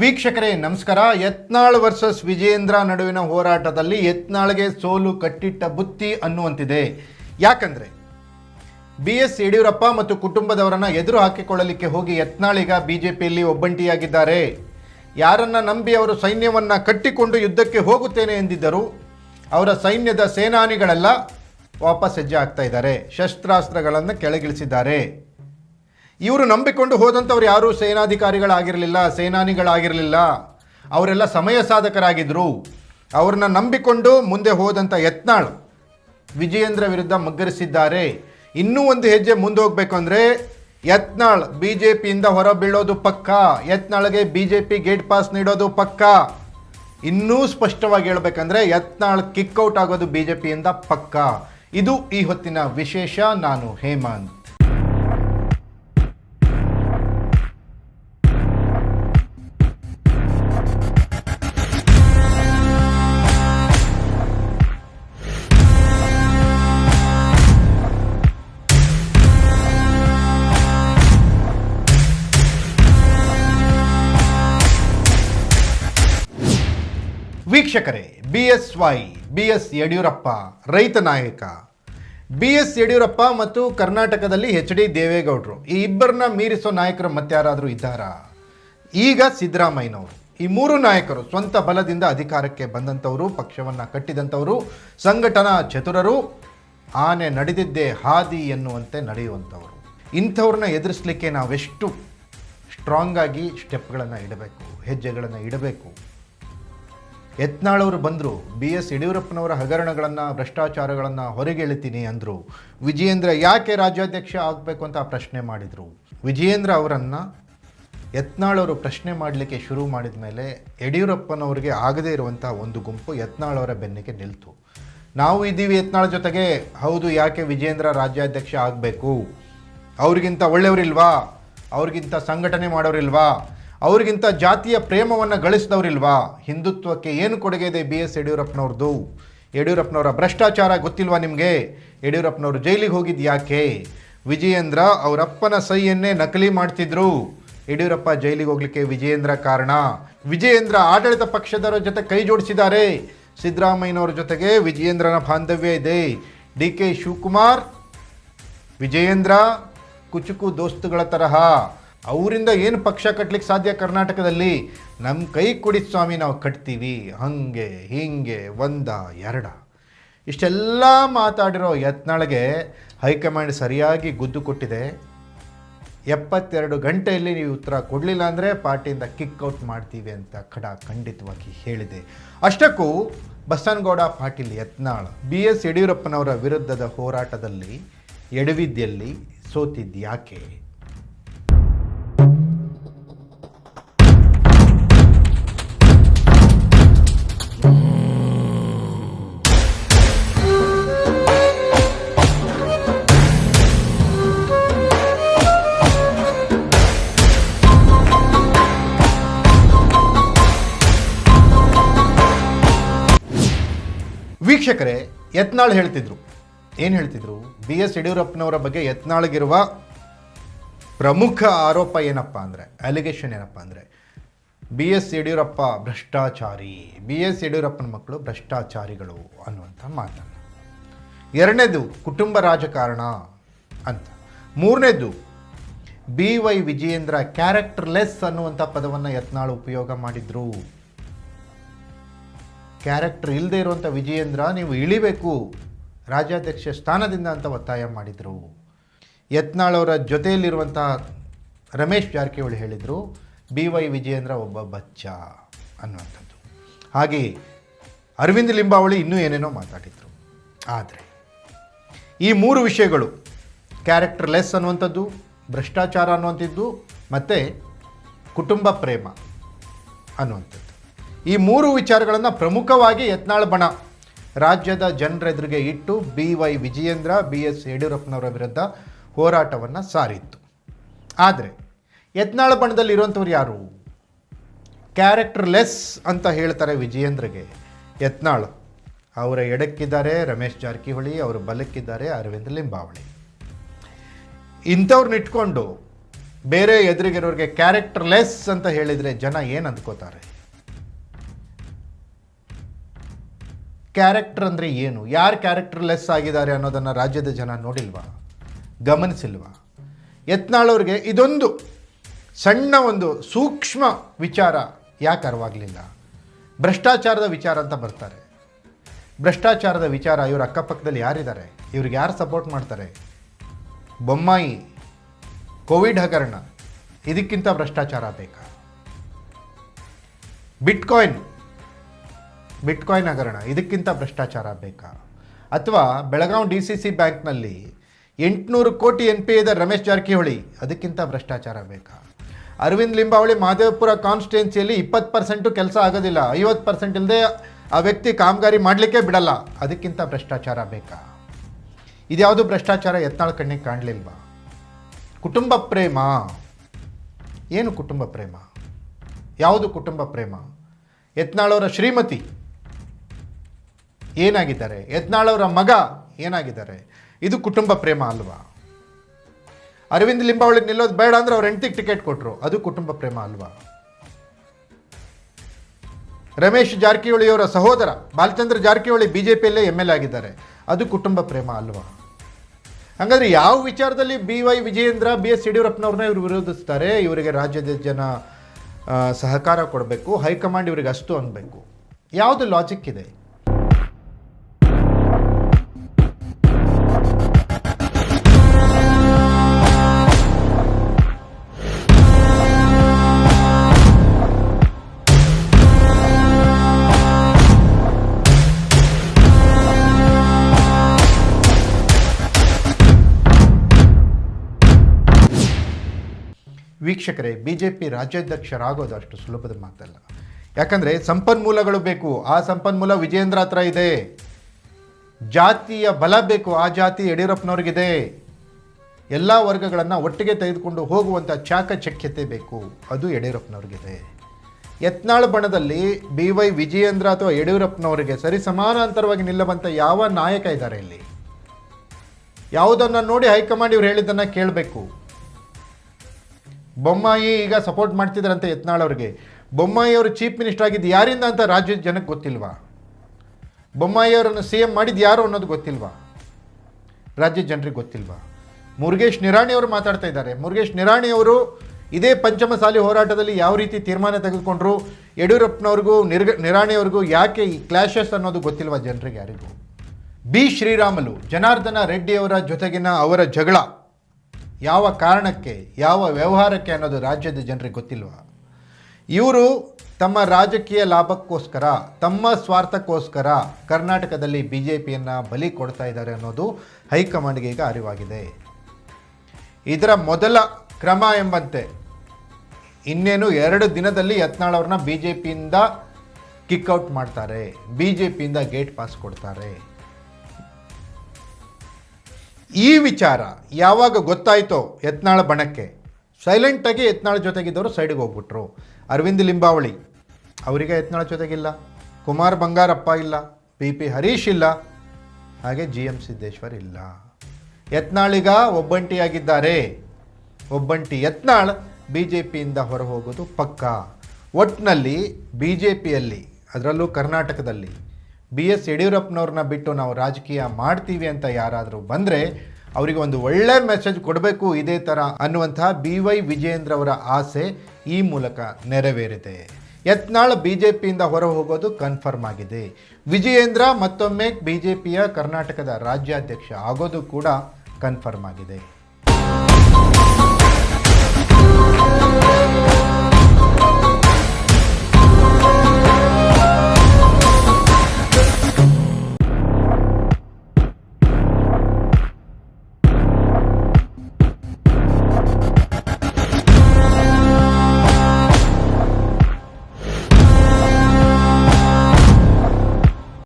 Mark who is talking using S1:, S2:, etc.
S1: ವೀಕ್ಷಕರೇ, ನಮಸ್ಕಾರ. ಯತ್ನಾಳ್ ವರ್ಸಸ್ ವಿಜೇಂದ್ರ ನಡುವಿನ ಹೋರಾಟದಲ್ಲಿ ಯತ್ನಾಳ್ಗೆ ಸೋಲು ಕಟ್ಟಿಟ್ಟ ಬುತ್ತಿ ಅನ್ನುವಂತಿದೆ. ಯಾಕಂದ್ರೆ ಬಿ ಎಸ್ ಯಡಿಯೂರಪ್ಪ ಮತ್ತು ಕುಟುಂಬದವರನ್ನ ಎದುರು ಹಾಕಿಕೊಳ್ಳಲಿಕ್ಕೆ ಹೋಗಿ ಯತ್ನಾಳೀಗ ಬಿಜೆಪಿಯಲ್ಲಿ ಒಬ್ಬಂಟಿಯಾಗಿದ್ದಾರೆ. ಯಾರನ್ನ ನಂಬಿ ಅವರು ಸೈನ್ಯವನ್ನ ಕಟ್ಟಿಕೊಂಡು ಯುದ್ಧಕ್ಕೆ ಹೋಗುತ್ತೇನೆ ಎಂದಿದ್ದರು, ಅವರ ಸೈನ್ಯದ ಸೇನಾನಿಗಳೆಲ್ಲ ವಾಪಸ್ ಹೆಜ್ಜೆ ಆಗ್ತಾ ಇದ್ದಾರೆ. ಶಸ್ತ್ರಾಸ್ತ್ರಗಳನ್ನು ಕೆಳಗಿಳಿಸಿದ್ದಾರೆ. ಇವರು ನಂಬಿಕೊಂಡು ಹೋದಂಥವ್ರು ಯಾರೂ ಸೇನಾಧಿಕಾರಿಗಳಾಗಿರಲಿಲ್ಲ, ಸೇನಾನಿಗಳಾಗಿರಲಿಲ್ಲ. ಅವರೆಲ್ಲ ಸಮಯ ಸಾಧಕರಾಗಿದ್ದರು ಅವ್ರನ್ನ ನಂಬಿಕೊಂಡು ಮುಂದೆ ಹೋದಂಥ ಯತ್ನಾಳ್ ವಿಜಯೇಂದ್ರ ವಿರುದ್ಧ ಮಗ್ಗರಿಸಿದ್ದಾರೆ. ಇನ್ನೂ ಒಂದು ಹೆಜ್ಜೆ ಮುಂದೆ ಹೋಗಬೇಕು ಅಂದರೆ ಯತ್ನಾಳ್ ಬಿ ಜೆ ಪಿಯಿಂದ ಹೊರ ಬೀಳೋದು ಪಕ್ಕ. ಯತ್ನಾಳ್ಗೆ B J P gate pass ನೀಡೋದು ಪಕ್ಕ. ಇನ್ನೂ ಸ್ಪಷ್ಟವಾಗಿ ಹೇಳಬೇಕಂದ್ರೆ ಯತ್ನಾಳ್ ಕಿಕ್ಔಟ್ ಆಗೋದು ಬಿ ಜೆ ಪಿಯಿಂದ ಪಕ್ಕ. ಇದು ಈ ಹೊತ್ತಿನ ವಿಶೇಷ. ನಾನು ಹೇಮಂತ್. ವೀಕ್ಷಕರೇ B S Y B S Yediyurappa, ರೈತ ನಾಯಕ. ಬಿ ಎಸ್ ಯಡಿಯೂರಪ್ಪ ಮತ್ತು ಕರ್ನಾಟಕದಲ್ಲಿ ಎಚ್ ಡಿ ದೇವೇಗೌಡರು, ಈ ಇಬ್ಬರನ್ನ ಮೀರಿಸೋ ನಾಯಕರು ಮತ್ತಾರಾದರೂ ಇದ್ದಾರಾ? ಈಗ ಸಿದ್ದರಾಮಯ್ಯನವರು. ಈ ಮೂರು ನಾಯಕರು ಸ್ವಂತ ಬಲದಿಂದ ಅಧಿಕಾರಕ್ಕೆ ಬಂದಂಥವರು, ಪಕ್ಷವನ್ನು ಕಟ್ಟಿದಂಥವರು, ಸಂಘಟನಾ ಚತುರರು, ಆನೆ ನಡೆದಿದ್ದೇ ಹಾದಿ ಎನ್ನುವಂತೆ ನಡೆಯುವಂಥವರು. ಇಂಥವ್ರನ್ನ ಎದುರಿಸಲಿಕ್ಕೆ ನಾವೆಷ್ಟು ಸ್ಟ್ರಾಂಗ್ ಆಗಿ ಸ್ಟೆಪ್ಗಳನ್ನು ಇಡಬೇಕು, ಹೆಜ್ಜೆಗಳನ್ನು ಇಡಬೇಕು. ಯತ್ನಾಳವರು ಬಂದರು, ಬಿ ಎಸ್ ಯಡಿಯೂರಪ್ಪನವರ ಹಗರಣಗಳನ್ನು, ಭ್ರಷ್ಟಾಚಾರಗಳನ್ನು ಹೊರಗೆ ಎಳಿತೀನಿ ಅಂದರು. ವಿಜಯೇಂದ್ರ ಯಾಕೆ ರಾಜ್ಯಾಧ್ಯಕ್ಷ ಆಗಬೇಕು ಅಂತ ಪ್ರಶ್ನೆ ಮಾಡಿದರು. ವಿಜಯೇಂದ್ರ ಅವರನ್ನು ಯತ್ನಾಳವರು ಪ್ರಶ್ನೆ ಮಾಡಲಿಕ್ಕೆ ಶುರು ಮಾಡಿದ ಮೇಲೆ ಯಡಿಯೂರಪ್ಪನವರಿಗೆ ಆಗದೇ ಇರುವಂಥ ಒಂದು ಗುಂಪು ಯತ್ನಾಳವರ ಬೆನ್ನಿಗೆ ನಿಲ್ತು. ನಾವು ಇದ್ದೀವಿ ಯತ್ನಾಳ್ ಜೊತೆಗೆ, ಹೌದು, ಯಾಕೆ ವಿಜಯೇಂದ್ರ ರಾಜ್ಯಾಧ್ಯಕ್ಷ ಆಗಬೇಕು? ಅವ್ರಿಗಿಂತ ಒಳ್ಳೆಯವರಿಲ್ವಾ? ಅವ್ರಿಗಿಂತ ಸಂಘಟನೆ ಮಾಡೋರಿಲ್ವಾ? ಅವ್ರಿಗಿಂತ ಜಾತಿಯ ಪ್ರೇಮವನ್ನು ಗಳಿಸಿದವರಿಲ್ವಾ? ಹಿಂದುತ್ವಕ್ಕೆ ಏನು ಕೊಡುಗೆ ಇದೆ ಬಿ ಎಸ್ ಯಡಿಯೂರಪ್ಪನವ್ರದ್ದು ಯಡಿಯೂರಪ್ಪನವರ ಭ್ರಷ್ಟಾಚಾರ ಗೊತ್ತಿಲ್ವಾ ನಿಮಗೆ? ಯಡಿಯೂರಪ್ಪನವರು ಜೈಲಿಗೆ ಹೋಗಿದ್ದು ಯಾಕೆ ವಿಜಯೇಂದ್ರ ಅವರಪ್ಪನ ಸಹಿಯನ್ನೇ ನಕಲಿ ಮಾಡ್ತಿದ್ರು. ಯಡಿಯೂರಪ್ಪ ಜೈಲಿಗೆ ಹೋಗ್ಲಿಕ್ಕೆ ವಿಜಯೇಂದ್ರ ಕಾರಣ? ವಿಜಯೇಂದ್ರ ಆಡಳಿತ ಪಕ್ಷದವರ ಜೊತೆ ಕೈ ಜೋಡಿಸಿದ್ದಾರೆ. ಸಿದ್ದರಾಮಯ್ಯನವರ ಜೊತೆಗೆ ವಿಜಯೇಂದ್ರನ ಬಾಂಧವ್ಯ ಇದೆ. ಡಿ ಕೆ ಶಿವಕುಮಾರ್, ವಿಜಯೇಂದ್ರ, ಕುಚುಕು ದೋಸ್ತುಗಳ ತರಹ. ಅವರಿಂದ ಏನು ಪಕ್ಷ ಕಟ್ಟಲಿಕ್ಕೆ ಸಾಧ್ಯ ಕರ್ನಾಟಕದಲ್ಲಿ? ನಮ್ಮ ಕೈ ಕುಡಿದ ಸ್ವಾಮಿ, ನಾವು ಕಟ್ತೀವಿ. ಹಂಗೆ, ಹೀಗೆ, ಒಂದ, ಎರಡ. ಇಷ್ಟೆಲ್ಲ ಮಾತಾಡಿರೋ ಯತ್ನಾಳಿಗೆ ಹೈಕಮಾಂಡ್ ಸರಿಯಾಗಿ ಗುದ್ದು ಕೊಟ್ಟಿದೆ. ಎಪ್ಪತ್ತೆರಡು ಗಂಟೆಯಲ್ಲಿ ನೀವು ಉತ್ತರ ಕೊಡಲಿಲ್ಲ ಅಂದರೆ ಪಾರ್ಟಿಯಿಂದ ಕಿಕ್ಔಟ್ ಮಾಡ್ತೀವಿ ಅಂತ ಖಡ ಖಂಡಿತವಾಗಿ ಹೇಳಿದೆ. ಅಷ್ಟಕ್ಕೂ ಬಸನಗೌಡ ಪಾಟೀಲ್ ಯತ್ನಾಳ್, ಬಿ ಎಸ್ ಯಡಿಯೂರಪ್ಪನವರ ವಿರುದ್ಧದ ಹೋರಾಟದಲ್ಲಿ ಎಡವಿದ್ಯಲ್ಲಿ ಸೋತಿದ್ಯಾಕೆ? ವೀಕ್ಷಕರೇ, ಯತ್ನಾಳ್ ಹೇಳ್ತಿದ್ರು. ಏನು ಹೇಳ್ತಿದ್ರು? ಬಿ ಎಸ್ ಯಡಿಯೂರಪ್ಪನವರ ಬಗ್ಗೆ ಯತ್ನಾಳ್ಗಿರುವ ಪ್ರಮುಖ ಆರೋಪ ಏನಪ್ಪ ಅಂದರೆ ಅಲಿಗೇಷನ್ ಏನಪ್ಪ ಅಂದರೆ, ಬಿ ಎಸ್ ಯಡಿಯೂರಪ್ಪ ಭ್ರಷ್ಟಾಚಾರಿ, ಬಿ ಎಸ್ ಯಡಿಯೂರಪ್ಪನ ಮಕ್ಕಳು ಭ್ರಷ್ಟಾಚಾರಿಗಳು ಅನ್ನುವಂಥ ಮಾತನ್ನು. ಎರಡನೇದು, ಕುಟುಂಬ ರಾಜಕಾರಣ ಅಂತ. ಮೂರನೇದು, ಬಿ ವೈ ವಿಜಯೇಂದ್ರ ಕ್ಯಾರೆಕ್ಟರ್ಲೆಸ್ ಅನ್ನುವಂಥ ಪದವನ್ನು ಯತ್ನಾಳು ಉಪಯೋಗ ಮಾಡಿದ್ರು. ಕ್ಯಾರೆಕ್ಟರ್ ಇಲ್ಲದೆ ಇರುವಂಥ ವಿಜಯೇಂದ್ರ ನೀವು ಇಳಿಬೇಕು. ರಾಜ್ಯಾಧ್ಯಕ್ಷ ಸ್ಥಾನದಿಂದ ಅಂತ ಒತ್ತಾಯ ಮಾಡಿದರು. ಯತ್ನಾಳ್ ಅವರ ಜೊತೆಯಲ್ಲಿರುವಂಥ ರಮೇಶ್ ಜಾರಕಿಹೊಳಿ ಹೇಳಿದರು, ಬಿ ವೈ ವಿಜಯೇಂದ್ರ ಒಬ್ಬ ಬಚ್ಚ ಅನ್ನುವಂಥದ್ದು. ಹಾಗೆ ಅರವಿಂದ್ ಲಿಂಬಾವಳಿ ಇನ್ನೂ ಏನೇನೋ ಮಾತಾಡಿದರು. ಆದರೆ ಈ ಮೂರು ವಿಷಯಗಳು ಕ್ಯಾರೆಕ್ಟರ್ ಲೆಸ್ ಅನ್ನುವಂಥದ್ದು, ಭ್ರಷ್ಟಾಚಾರ ಅನ್ನುವಂಥದ್ದು, ಮತ್ತು ಕುಟುಂಬ ಪ್ರೇಮ ಅನ್ನುವಂಥದ್ದು. ಈ ಮೂರು ವಿಚಾರಗಳನ್ನು ಪ್ರಮುಖವಾಗಿ ಯತ್ನಾಳ್ ಬಣ ರಾಜ್ಯದ ಜನರೆದುರಿಗೆ ಇಟ್ಟು B Y Vijayendra, B S ಯಡಿಯೂರಪ್ಪನವರ ವಿರುದ್ಧ ಹೋರಾಟವನ್ನು ಸಾರಿತ್ತು. ಆದರೆ ಯತ್ನಾಳ್ ಬಣದಲ್ಲಿ ಇರುವಂಥವ್ರು ಯಾರು? ಕ್ಯಾರೆಕ್ಟರ್ಲೆಸ್ ಅಂತ ಹೇಳ್ತಾರೆ ವಿಜಯೇಂದ್ರಗೆ ಯತ್ನಾಳ್. ಅವರ ಎಡಕ್ಕಿದ್ದಾರೆ ರಮೇಶ್ ಜಾರಕಿಹೊಳಿ, ಅವರ ಬಲಕ್ಕಿದ್ದಾರೆ ಅರವಿಂದ್ ಲಿಂಬಾವಳಿ. ಇಂಥವ್ರನ್ನ ಇಟ್ಕೊಂಡು ಬೇರೆ ಎದುರಿಗಿರೋರಿಗೆ ಕ್ಯಾರೆಕ್ಟರ್ಲೆಸ್ ಅಂತ ಹೇಳಿದರೆ ಜನ ಏನು ಅಂದ್ಕೋತಾರೆ? ಕ್ಯಾರೆಕ್ಟರ್ ಅಂದರೆ ಏನು? ಯಾರು ಕ್ಯಾರೆಕ್ಟರ್ಲೆಸ್ ಆಗಿದ್ದಾರೆ ಅನ್ನೋದನ್ನು ರಾಜ್ಯದ ಜನ ನೋಡಿಲ್ವಾ? ಗಮನಿಸಿಲ್ವಾ? ಯತ್ನಾಳವ್ರಿಗೆ ಇದೊಂದು ಸಣ್ಣ ಒಂದು ಸೂಕ್ಷ್ಮ ವಿಚಾರ ಯಾಕೆ ಅರವಾಗಲಿಲ್ಲ? ಭ್ರಷ್ಟಾಚಾರದ ವಿಚಾರ ಅಂತ ಬರ್ತಾರೆ. ಭ್ರಷ್ಟಾಚಾರದ ವಿಚಾರ ಇವ್ರ ಅಕ್ಕಪಕ್ಕದಲ್ಲಿ ಯಾರಿದ್ದಾರೆ? ಇವ್ರಿಗೆ ಯಾರು ಸಪೋರ್ಟ್ ಮಾಡ್ತಾರೆ? ಬೊಮ್ಮಾಯಿ, ಕೋವಿಡ್ ಹಗರಣ, ಇದಕ್ಕಿಂತ ಭ್ರಷ್ಟಾಚಾರ ಬೇಕಾ? ಬಿಟ್ಕಾಯಿನ್ ಬಿಟ್ಕಾಯಿನ್ ಹಗರಣ, ಇದಕ್ಕಿಂತ ಭ್ರಷ್ಟಾಚಾರ ಬೇಕಾ? ಅಥವಾ ಬೆಳಗಾವಿ ಡಿ ಸಿ ಸಿ ಬ್ಯಾಂಕ್ನಲ್ಲಿ ಎಂಟುನೂರು ಕೋಟಿ ಎನ್ ಪಿ ಇದೆ ರಮೇಶ್ ಜಾರಕಿಹೊಳಿ, ಅದಕ್ಕಿಂತ ಭ್ರಷ್ಟಾಚಾರ ಬೇಕಾ? ಅರವಿಂದ್ ಲಿಂಬಾವಳಿ ಮಹದೇವಪುರ ಕಾನ್ಸ್ಟಿಟ್ಯೂನ್ಸಿಯಲ್ಲಿ ಇಪ್ಪತ್ತು ಪರ್ಸೆಂಟು ಕೆಲಸ ಆಗೋದಿಲ್ಲ, ಐವತ್ತು ಪರ್ಸೆಂಟ್ ಇಲ್ಲದೆ ಆ ವ್ಯಕ್ತಿ ಕಾಮಗಾರಿ ಮಾಡಲಿಕ್ಕೆ ಬಿಡಲ್ಲ, ಅದಕ್ಕಿಂತ ಭ್ರಷ್ಟಾಚಾರ ಬೇಕಾ? ಇದ್ಯಾವುದು ಭ್ರಷ್ಟಾಚಾರ ಎತ್ನಾಳ ಕಣ್ಣಿಗೆ ಕಾಣಲಿಲ್ವಾ? ಕುಟುಂಬ ಪ್ರೇಮ. ಏನು ಕುಟುಂಬ ಪ್ರೇಮ? ಯಾವುದು ಕುಟುಂಬ ಪ್ರೇಮ? ಯತ್ನಾಳವರ ಶ್ರೀಮತಿ. ಏನಾಗಿದ್ದಾರೆ? ಯತ್ನಾಳವರ ಮಗ ಏನಾಗಿದ್ದಾರೆ? ಇದು ಕುಟುಂಬ ಪ್ರೇಮ ಅಲ್ವಾ? ಅರವಿಂದ್ ಲಿಂಬಾವಳಿ ನಿಲ್ಲೋದು ಬೇಡ ಅಂದ್ರೆ ಅವ್ರ ಹೆಂಡತಿಗೆ ಟಿಕೆಟ್ ಕೊಟ್ಟರು ಅದು ಕುಟುಂಬ ಪ್ರೇಮ ಅಲ್ವಾ? ರಮೇಶ್ ಜಾರಕಿಹೊಳಿಯವರ ಸಹೋದರ ಬಾಲಚಂದ್ರ ಜಾರಕಿಹೊಳಿ ಬಿ ಜೆ ಪಿಯಲ್ಲೇ ಎಂ ಎಲ್ ಆಗಿದ್ದಾರೆ. ಅದು ಕುಟುಂಬ ಪ್ರೇಮ ಅಲ್ವಾ? ಹಾಗಾದ್ರೆ ಯಾವ ವಿಚಾರದಲ್ಲಿ B Y Vijayendra, B S ಯಡಿಯೂರಪ್ಪನವ್ರನ್ನ ಇವರು ವಿರೋಧಿಸ್ತಾರೆ? ಇವರಿಗೆ ರಾಜ್ಯದ ಜನ ಸಹಕಾರ ಕೊಡಬೇಕು, ಹೈಕಮಾಂಡ್ ಇವರಿಗೆ ಅಷ್ಟು ಅನ್ಬೇಕು. ಯಾವುದು ಲಾಜಿಕ್ ಇದೆ? ವೀಕ್ಷಕರೇ ಬಿ ಜೆ ಪಿ ರಾಜ್ಯಾಧ್ಯಕ್ಷರಾಗೋದು ಅಷ್ಟು ಸುಲಭದ ಮಾತಲ್ಲ. ಯಾಕಂದರೆ ಸಂಪನ್ಮೂಲಗಳು ಬೇಕು, ಆ ಸಂಪನ್ಮೂಲ ವಿಜೇಂದ್ರ ಹತ್ರ ಇದೆ. ಜಾತಿಯ ಬಲ ಬೇಕು, ಆ ಜಾತಿ ಯಡಿಯೂರಪ್ಪನವ್ರಿಗಿದೆ. ಎಲ್ಲ ವರ್ಗಗಳನ್ನು ಒಟ್ಟಿಗೆ ತೆಗೆದುಕೊಂಡು ಹೋಗುವಂಥ ಚಾಕಚಕ್ಯತೆ ಬೇಕು, ಅದು ಯಡಿಯೂರಪ್ಪನವ್ರಿಗಿದೆ. ಯತ್ನಾಳ್ ಬಣದಲ್ಲಿ ಬಿ ವೈ ವಿಜಯೇಂದ್ರ ಅಥವಾ ಯಡಿಯೂರಪ್ಪನವರಿಗೆ ಸರಿ ಸಮಾನಾಂತರವಾಗಿ ನಿಲ್ಲುವಂಥ ಯಾವ ನಾಯಕ ಇದ್ದಾರೆ ಇಲ್ಲಿ? ಯಾವುದನ್ನು ನೋಡಿ ಹೈಕಮಾಂಡ್ ಇವ್ರು ಹೇಳಿದ್ದನ್ನು ಕೇಳಬೇಕು. ಬೊಮ್ಮಾಯಿ ಈಗ ಸಪೋರ್ಟ್ ಮಾಡ್ತಿದ್ದಾರಂತೆ ಯತ್ನಾಳ್ ಅವರಿಗೆ. ಬೊಮ್ಮಾಯಿ ಅವರು ಚೀಫ್ ಮಿನಿಸ್ಟರ್ ಆಗಿದ್ದು ಯಾರಿಂದ ಅಂತ ರಾಜ್ಯದ ಜನಕ್ಕೆ ಗೊತ್ತಿಲ್ವಾ? ಬೊಮ್ಮಾಯಿ ಅವರನ್ನು ಸಿ ಎಂ ಮಾಡಿದ್ದು ಯಾರು ಅನ್ನೋದು ಗೊತ್ತಿಲ್ವಾ? ರಾಜ್ಯದ ಜನರಿಗೆ ಗೊತ್ತಿಲ್ವಾ? ಮುರುಗೇಶ್ ನಿರಾಣಿ ಅವರು ಮಾತಾಡ್ತಾ ಇದ್ದಾರೆ. ಮುರುಗೇಶ್ ನಿರಾಣಿ ಅವರು ಇದೇ ಪಂಚಮಸಾಲಿ ಹೋರಾಟದಲ್ಲಿ ಯಾವ ರೀತಿ ತೀರ್ಮಾನ ತೆಗೆದುಕೊಂಡ್ರು? ಯಡಿಯೂರಪ್ಪನವ್ರಿಗೂ, ನಿರ್ಗ, ನಿರಾಣಿಯವ್ರಿಗೂ ಯಾಕೆ ಈ ಕ್ಲಾಶಸ್ ಅನ್ನೋದು ಗೊತ್ತಿಲ್ವಾ ಜನರಿಗೆ ಯಾರಿಗೂ? ಬಿ. ಶ್ರೀರಾಮಲು, ಜನಾರ್ದನ ರೆಡ್ಡಿಯವರ ಜೊತೆಗಿನ ಅವರ ಜಗಳ. ಯಾವ ಕಾರಣಕ್ಕೆ, ಯಾವ ವ್ಯವಹಾರಕ್ಕೆ ಅನ್ನೋದು ರಾಜ್ಯದ ಜನರಿಗೆ ಗೊತ್ತಿಲ್ವಾ? ಇವರು ತಮ್ಮ ರಾಜಕೀಯ ಲಾಭಕ್ಕೋಸ್ಕರ, ತಮ್ಮ ಸ್ವಾರ್ಥಕ್ಕೋಸ್ಕರ ಕರ್ನಾಟಕದಲ್ಲಿ ಬಿ ಜೆ ಪಿಯನ್ನು ಬಲಿ ಕೊಡ್ತಾ ಇದ್ದಾರೆ ಅನ್ನೋದು ಹೈಕಮಾಂಡ್ಗೆ ಈಗ ಅರಿವಾಗಿದೆ. ಇದರ ಮೊದಲ ಕ್ರಮ ಎಂಬಂತೆ ಇನ್ನೇನು ಎರಡು ದಿನದಲ್ಲಿ ಯತ್ನಾಳ್ ಅವ್ರನ್ನ ಬಿ ಜೆ ಪಿಯಿಂದ ಕಿಕ್ಔಟ್ ಮಾಡ್ತಾರೆ ಬಿ ಜೆ ಪಿಯಿಂದ ಗೇಟ್ ಪಾಸ್ ಕೊಡ್ತಾರೆ. ಈ ವಿಚಾರ ಯಾವಾಗ ಗೊತ್ತಾಯಿತೋ ಯತ್ನಾಳ ಬಣಕ್ಕೆ ಸೈಲೆಂಟಾಗಿ ಯತ್ನಾಳ ಜೊತೆಗಿದ್ದವರು ಸೈಡಿಗೆ ಹೋಗ್ಬಿಟ್ರು. ಅರವಿಂದ್ ಲಿಂಬಾವಳಿ, ಅವರಿಗೆ ಯತ್ನಾಳ ಜೊತೆಗಿಲ್ಲ. ಕುಮಾರ್ ಬಂಗಾರಪ್ಪ ಇಲ್ಲ ಪಿ ಪಿ ಹರೀಶ್ ಇಲ್ಲ, ಹಾಗೆ ಜಿ ಎಂ ಸಿದ್ದೇಶ್ವರ್ ಇಲ್ಲ. ಯತ್ನಾಳಿಗ ಒಬ್ಬಂಟಿಯಾಗಿದ್ದಾರೆ. ಒಬ್ಬಂಟಿ ಯತ್ನಾಳ್ ಬಿ ಜೆ ಪಿಯಿಂದ ಹೊರ ಹೋಗೋದು ಪಕ್ಕ. ಒಟ್ಟಿನಲ್ಲಿ ಬಿ ಜೆ ಪಿಯಲ್ಲಿ ಅದರಲ್ಲೂ ಕರ್ನಾಟಕದಲ್ಲಿ ಬಿ ಎಸ್ ಯಡಿಯೂರಪ್ಪನವ್ರನ್ನ ಬಿಟ್ಟು ನಾವು ರಾಜಕೀಯ ಮಾಡ್ತೀವಿ ಅಂತ ಯಾರಾದರೂ ಬಂದರೆ ಅವರಿಗೆ ಒಂದು ಒಳ್ಳೆ ಮೆಸೇಜ್ ಕೊಡಬೇಕು ಇದೇ ಥರ ಅನ್ನುವಂತಹ ಬಿ ವೈ ವಿಜಯೇಂದ್ರ ಅವರ ಆಸೆ ಈ ಮೂಲಕ ನೆರವೇರಿದೆ. ಯತ್ನಾಳ್ ಬಿ ಜೆ ಪಿಯಿಂದ ಹೊರ ಹೋಗೋದು ಕನ್ಫರ್ಮ್ ಆಗಿದೆ. ವಿಜಯೇಂದ್ರ ಮತ್ತೊಮ್ಮೆ ಬಿ ಜೆ ಪಿಯ ಕರ್ನಾಟಕದ ರಾಜ್ಯಾಧ್ಯಕ್ಷ ಆಗೋದು ಕೂಡ ಕನ್ಫರ್ಮ್ ಆಗಿದೆ.